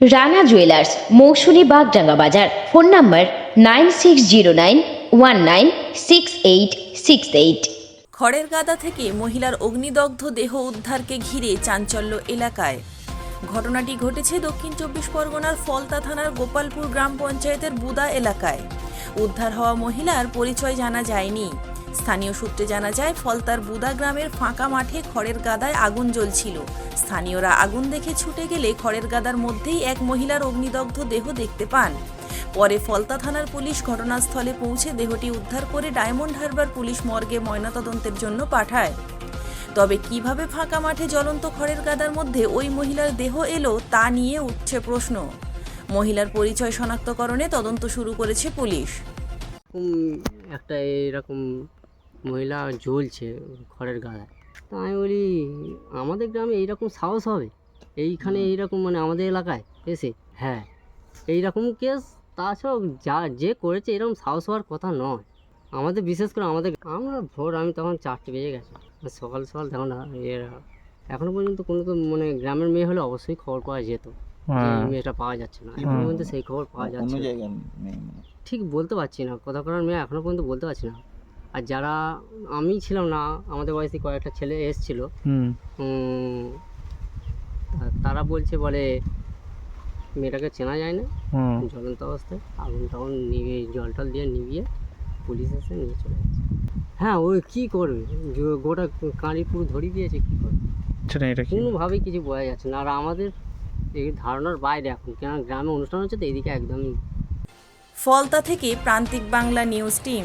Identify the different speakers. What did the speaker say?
Speaker 1: Rana jewellers Mousumi Bagdanga বাজার। Phone number nine six zero nine one nine six eight six eight.
Speaker 2: খড়ের গাদা থেকে মহিলার অগ্নিদগ্ধ দেহ উদ্ধারকে ঘিরে চাঞ্চল্য এলাকায়। ঘটনাটি ঘটেছে দক্ষিণ চব্বিশ পরগনার ফলতা থানার গোপালপুর গ্রাম পঞ্চায়েতের বুদা এলাকায়। উদ্ধার হওয়া মহিলার পরিচয় জানা যায়নি। স্থানীয় সূত্রে জানা যায়, ফলতার বুদা গ্রামের ফাঁকা মাঠে খড়ের গাদায় আগুন জ্বলছিল। স্থানীয়রা আগুন দেখে ছুটে গেলে খড়ের গাদার মধ্যেই এক মহিলার অগ্নিদগ্ধ দেহ দেখতে পান। পরে ফলতা থানার পুলিশ ঘটনাস্থলে পৌঁছে দেহটি উদ্ধার করে ডায়মন্ড হারবার পুলিশ মর্গে ময়নাতদন্তের জন্য পাঠায়। তবে কীভাবে ফাঁকা মাঠে জ্বলন্ত খড়ের গাদার মধ্যে ওই মহিলার দেহ এলো, তা নিয়ে উঠছে প্রশ্ন। মহিলার পরিচয় শনাক্তকরণে তদন্ত শুরু করেছে পুলিশ।
Speaker 3: একটা এরকম মহিলা ঝুলছে খড়ের গাদায় তা আমি বলি আমাদের গ্রামে এইরকম সাহস হবে? এইখানে এইরকম মানে আমাদের এলাকায় এসে? হ্যাঁ এইরকম কেস তাছাড়াও যা যে করেছে এরকম সাহস হওয়ার কথা নয়। আমাদের বিশেষ করে আমাদের আমরা ভোর আমি তখন চারটে বেজে গেছে। সকাল সকাল তখন এর এখনও পর্যন্ত কোনো তো মানে গ্রামের মেয়ে হলে অবশ্যই খবর পাওয়া যেত। মেয়েটা পাওয়া যাচ্ছে না। এখন পর্যন্ত সেই খবর পাওয়া যাচ্ছে
Speaker 4: মানে।
Speaker 3: ঠিক বলতে পারছি না। কথা করার মেয়ে এখনও পর্যন্ত বলতে পারছি না। আর যারা আমি ছিলাম না আমাদের বয়সী কয়েকটা ছেলে এসছিল।
Speaker 5: হুম।
Speaker 3: তারা বলছে বলে মেয়েটাকে চেনা যায় না। জ্বলন্ত অবস্থায় আগুন টাগুন নিভিয়ে জল টল দিয়ে নিভিয়ে পুলিশ এসে নিয়ে চলে গেছে। হ্যাঁ ওই কী করবে? গোটা কাঁড়ি পুরো ধরিয়ে দিয়েছে কী করবে?
Speaker 5: সেটা এটা কি?
Speaker 3: কোনোভাবেই কিছু বোঝা যাচ্ছে না। আর আমাদের এই ধারণার বাইরে এখন কেন গ্রামে অনুষ্ঠান হচ্ছে তো এদিকে একদমই
Speaker 2: ফলতা থেকে প্রান্তিক বাংলা নিউজ টিম।